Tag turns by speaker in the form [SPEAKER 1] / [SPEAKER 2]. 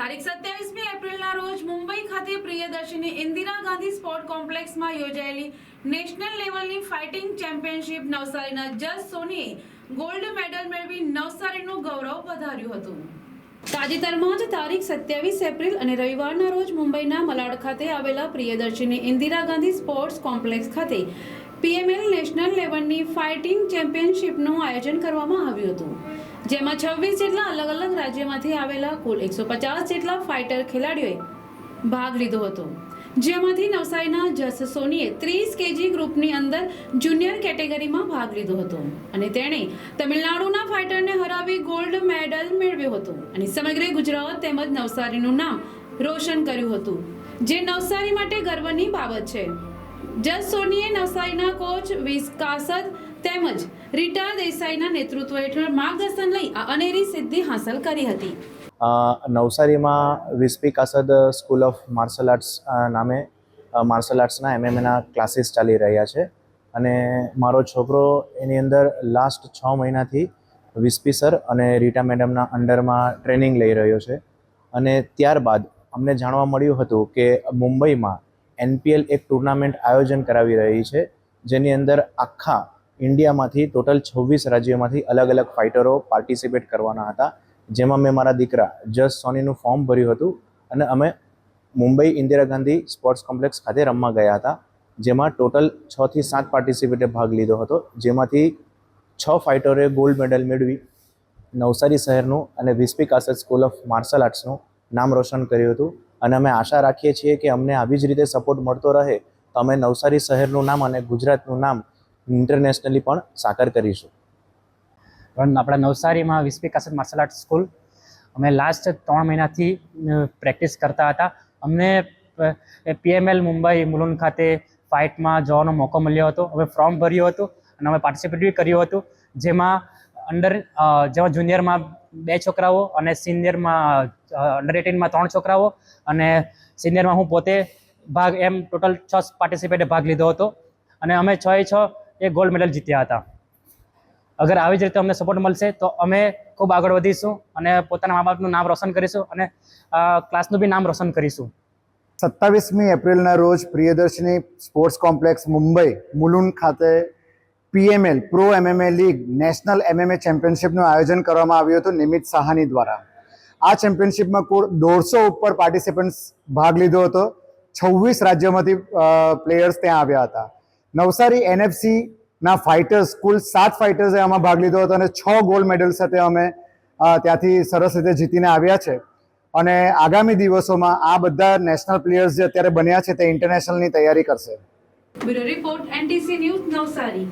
[SPEAKER 1] તારીખ સત્યાવીસમી એપ્રિલના રોજ મુંબઈ ખાતે પ્રિયદર્શિની ઇન્દિરા ગાંધી સ્પોર્ટ કોમ્પ્લેક્સમાં યોજાયેલી નેશનલ લેવલની ફાઇટિંગ ચેમ્પિયનશિપ નવસારીના જસ સોનીએ ગોલ્ડ મેડલ મેળવી નવસારીનું ગૌરવ વધાર્યું હતું. તાજેતરમાં જ તારીખ સત્યાવીસ એપ્રિલ અને રવિવારના રોજ મુંબઈના મલાડ ખાતે આવેલા પ્રિયદર્શિની ઇન્દિરા ગાંધી સ્પોર્ટ્સ કોમ્પ્લેક્સ ખાતે પીએમએલ નેશનલ લેવલની ફાઇટિંગ ચેમ્પિયનશિપનું આયોજન કરવામાં આવ્યું હતું. જેમાં છવ્વીસ જેટલા અલગ અલગ રાજ્યમાંથી આવેલા કુલ એકસો પચાસ જેટલા ફાઇટર ખેલાડીઓએ ભાગ લીધો હતો. જેમાંથી નવસારીના જસ સોનીએ ત્રીસ કેજી ગ્રુપની અંદર જુનિયર કેટેગરીમાં ભાગ લીધો હતો અને તેણે તમિલનાડુના ફાઇટરને હરાવી ગોલ્ડ મેડલ મેળવ્યો હતો અને સમગ્ર ગુજરાત તેમજ નવસારીનું નામ રોશન કર્યું હતું. જે નવસારી માટે ગર્વની બાબત છે. જસ સોનીએ નવસારીના કોચ વિસ કાસદ તેમજ રીટા દેસાઈના નેતૃત્વ હેઠળ માર્ગદર્શન લઈ અનેરી સિદ્ધિ હાંસલ કરી હતી.
[SPEAKER 2] નવસારીમાં Vispy Kasad school of martial arts નામે માર્શલ આર્ટ્સના એમએમએના ક્લાસીસ ચાલી રહ્યા છે. અને મારો છોકરો એની અંદર લાસ્ટ છ મહિનાથી વિસ્પી સર અને રીટા મેડમના અંડરમાં ટ્રેનિંગ લઈ રહ્યો છે. અને ત્યારબાદ અમને જાણવા મળ્યું હતું કે મુંબઈમાં એનપીએલ એક ટુર્નામેન્ટ આયોજન કરાવી રહી છે, જેની અંદર આખા ઇન્ડિયામાંથી ટોટલ છવ્વીસ રાજ્યોમાંથી અલગ અલગ ફાઇટરો પાર્ટિસિપેટ કરવાના હતા. જેમાં મેં મારા દીકરા જસ સોનીનું ફોર્મ ભર્યું હતું અને અમે મુંબઈ ઇન્દિરા ગાંધી સ્પોર્ટ્સ કોમ્પ્લેક્સ ખાતે રમવા ગયા હતા, જેમાં ટોટલ છ થી સાત પાર્ટિસિપેટે ભાગ લીધો હતો. જેમાંથી છ ફાઇટરોએ ગોલ્ડ મેડલ મેળવી, નવસારી શહેરનું અને Vispy Kasar school of martial આર્ટ્સનું નામ રોશન કર્યું હતું. અને અમે આશા રાખીએ છીએ કે અમને આવી જ રીતે સપોર્ટ મળતો રહે તો અમે નવસારી શહેરનું નામ અને ગુજરાતનું નામ ઇન્ટરનેશનલી પણ સાકાર કરીશું.
[SPEAKER 3] પણ આપણા નવસારીમાં Vispy Kasat martial art school અમે લાસ્ટ ત્રણ મહિનાથી પ્રેક્ટિસ કરતા હતા. અમને પીએમએલ મુંબઈ, મુલુન ખાતે ફાઇટમાં જવાનો મોકો મળ્યો હતો. અમે ફોર્મ ભર્યું હતું અને અમે પાર્ટિસિપેટ બી કર્યું હતું. જેમાં અંડર જેમાં જુનિયરમાં બે છોકરાઓ અને સિનિયરમાં અંડર એટીનમાં ત્રણ છોકરાઓ અને સિનિયરમાં હું પોતે ભાગ, એમ ટોટલ છ પાર્ટિસિપેટે ભાગ લીધો હતો. અને અમે છ એ છ એ ગોલ્ડ મેડલ જીત્યા હતા. અગર આવી જ રીતે અમને સપોર્ટ મળશે, તો અમે ખૂબ આગળ વધીશું અને પોતાના મા બાપનું નામ રોશન કરીશું અને ક્લાસનું બી નામ રોશન કરીશું.
[SPEAKER 4] સત્તાવીસમી એપ્રિલના રોજ પ્રિયદર્શિની સ્પોર્ટ્સ કોમ્પ્લેક્સ મુંબઈ, મુલુન ખાતે PML pro MMA league national MMA ચેમ્પિયનશિપનું આયોજન કરવામાં આવ્યું હતું નિમિત સાહાની દ્વારા. આ ચેમ્પિયનશિપમાં કુલ દોઢસો ઉપર પાર્ટિસિપન્ટ્સ ભાગ લીધો હતો. છવ્વીસ રાજ્યોમાંથી પ્લેયર્સ ત્યાં આવ્યા હતા. નવસારી એનએફસીના ફાઇટર્સ કુલ સાત ફાઇટર્સે આમાં ભાગ લીધો હતો અને છ ગોલ્ડ મેડલ સાથે અમે ત્યાંથી સરસ રીતે જીતીને આવ્યા છે. અને આગામી દિવસોમાં આ બધા નેશનલ પ્લેયર્સ જે અત્યારે બન્યા છે તે ઇન્ટરનેશનલની તૈયારી કરશે.
[SPEAKER 1] Bureau report NTC news Navsari.